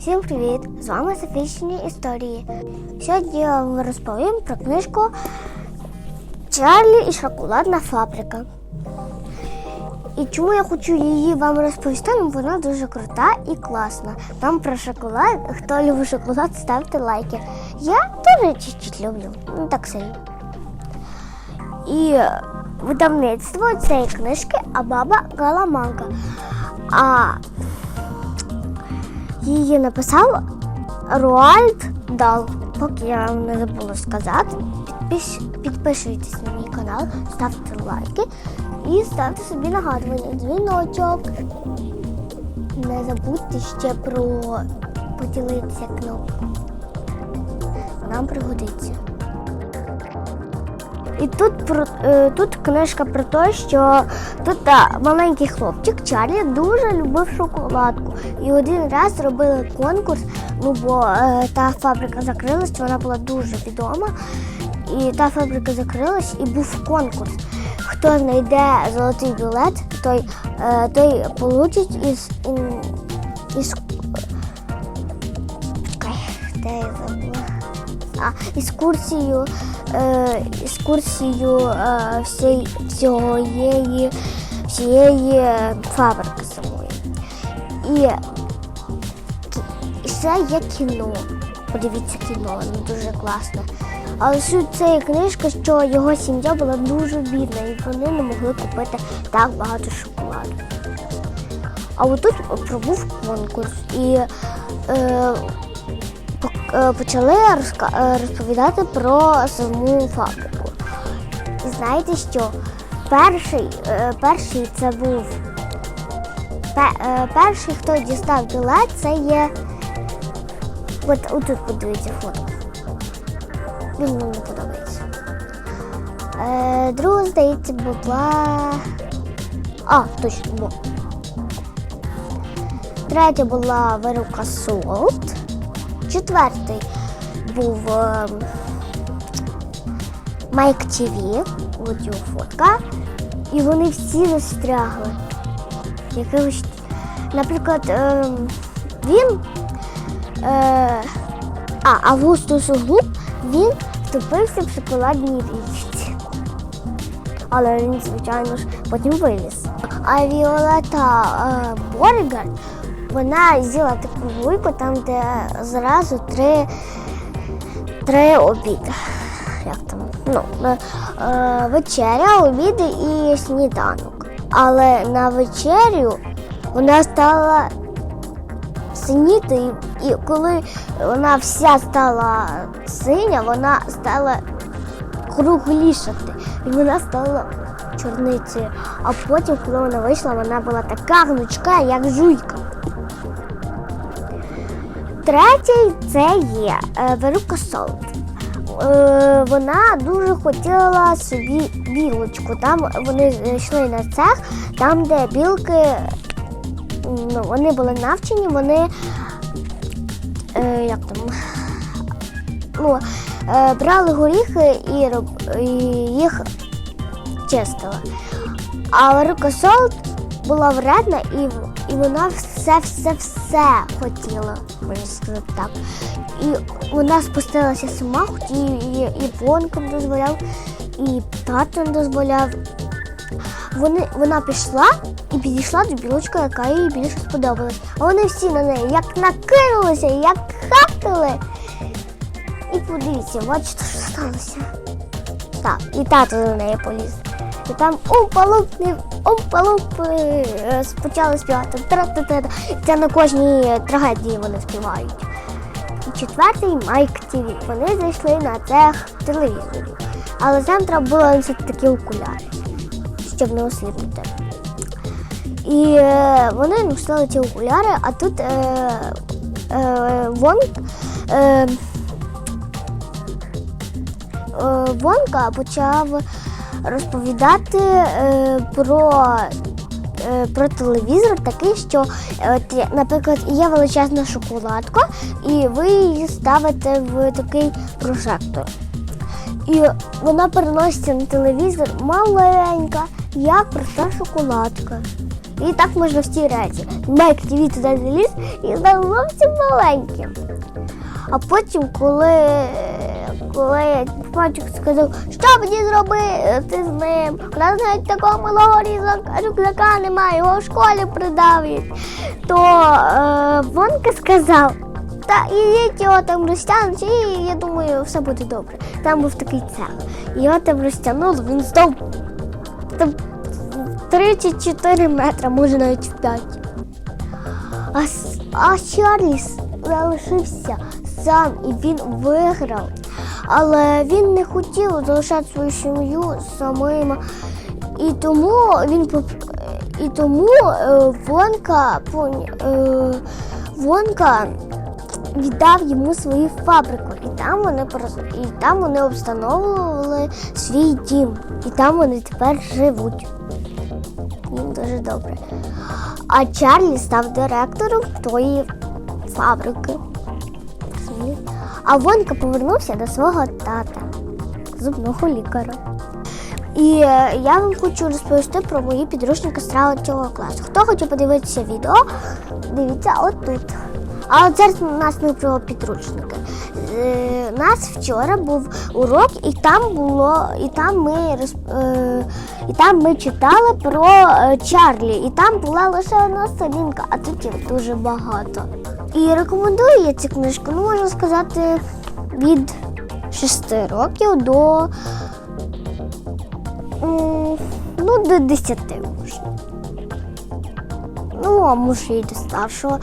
Всім привіт! З вами Софічні історії. Сьогодні я вам розповім про книжку Чарлі і шоколадна фабрика. І чому я хочу її вам розповісти? Ну, вона дуже крута і класна. Там про шоколад. Хто любить шоколад, ставте лайки. Я теж чуть-чуть люблю, не так сильно. І видавництво цієї книжки Абаба Галаманка. А її написав Руальд Дал. Поки я вам не забула сказати, підпис, підписуйтесь на мій канал, ставте лайки і ставте собі нагадування, дзвіночок. Не забудьте ще про поділитися кнопку. Нам пригодиться. І тут про е, тут книжка про те, що тут та, маленький хлопчик Чарлі дуже любив шоколадку. І один раз зробили конкурс, ну бо е, та фабрика закрилась, вона була дуже відома. І та фабрика закрилась і був конкурс. Хто знайде золотий білет, той, е, той получить із, із Чекай, де я забула? А, екскурсію, е, екскурсію е, всієї, всієї, всієї е, фабрики самої. І, ще є кіно. Подивіться кіно, воно дуже класне. Але суть цієї книжки, що його сім'я була дуже бідна, і вони не могли купити так багато шоколаду. А отут пробув конкурс. І е, почали е, розповідати про саму фабрику. І знаєте що? Перший, е, перший це був е, перший, хто дістав білет, це є. От отут подивіться фото. Він мені подобається. Е, друга, здається, була. А, точно, бо. Третя була Верука Солт. Четвертий був е, Майк ТВ, от його фотка. І вони всі застрягли. Якогось, наприклад, е, він, е, а Августус Глуб, він втопився в шоколадній річці. Але він, звичайно ж, потім виліз. А Віолета е, Боргар, вона з'їла таку вуйку, там, де зразу три, три обіди. Як там? Ну, е, вечеря, обіди і сніданок. Але на вечерю вона стала синіти, і коли вона вся стала синя, вона стала круглішати. І вона стала чорницею. А потім, коли вона вийшла, вона була така гнучка, як жуйка. Третій це є е, Верука Солт. Е, вона дуже хотіла собі білочку. Там вони йшли на цех, там, де білки ну, вони були навчені, вони е, як там, ну, брали горіхи і, роб, і їх чистили. А Верука Солт була вредна і, і вона все-все-все хотіла, можна сказати так. І вона спустилася сама, і, і, і Бонком дозволяв, і тато не дозволяв. Вони, вона пішла і підійшла до білочки, яка їй більше сподобалась. А вони всі на неї як накинулися, як хапили. І подивіться, бачите, що сталося. Так, і тато на неї поліз. І там умпалуп, умпалуп е, почали співати. Це на кожній трагедії вони співають. І четвертий Майк ТВ. Вони зайшли на цех телевізорів. Але там треба було носити такі окуляри, щоб не осліпнути. І е, вони носили ці окуляри, а тут е, е, Вонг, е, е, Вонка почав розповідати е, про, е, про телевізор такий, що, е, наприклад, є величезна шоколадка, і ви її ставите в такий прожектор. І вона переноситься на телевізор маленька, як проста шоколадка. І так можна всі речі. Майк TV туди заліз і став зовсім маленьким. А потім, коли, коли папачик сказав, що мені зробити з ним, у нас навіть такого малого рюкзака, немає, його в школі придавлять, то е, Вонка сказав, та ідіть його там розтягнуть, і я думаю, все буде добре. Там був такий цех. Його там розтягнули, він став там 34 метри, може навіть в 5. А, а Чарльз залишився сам і він виграв. Але він не хотів залишати свою сім'ю самим. І тому він і тому е, Вонка, е, Вонка віддав йому свою фабрику, і там вони і там вони обстановлювали свій дім. І там вони тепер живуть. Їм дуже добре. А Чарлі став директором тої фабрики. А Вонька повернувся до свого тата, зубного лікаря. І е, я вам хочу розповісти про мої підручники з цього класу. Хто хоче подивитися відео, дивіться отут. А от зараз у нас не про підручники. Е, У нас вчора був урок, і там було, і там ми е, і там ми читали про е, Чарлі, і там була лише одна сторінка, а тут їх дуже багато. І рекомендую я цю книжку, ну можна сказати, від 6 років до ну, до 10 можна. Ну, а може і до старшого.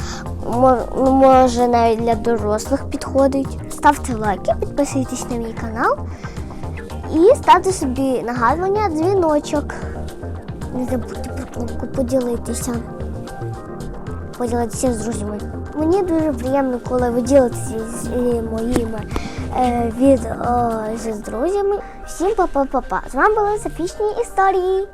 Ну, Може навіть для дорослих підходить. Ставте лайки, підписуйтесь на мій канал і ставте собі нагадування дзвіночок. Не забудьте про кнопку поділитися. Поділитися з друзями. Мені дуже приємно, коли ви ділитеся з е, моїми е, відео з друзями. Всім па-па-па-па. З вами були Софічні історії.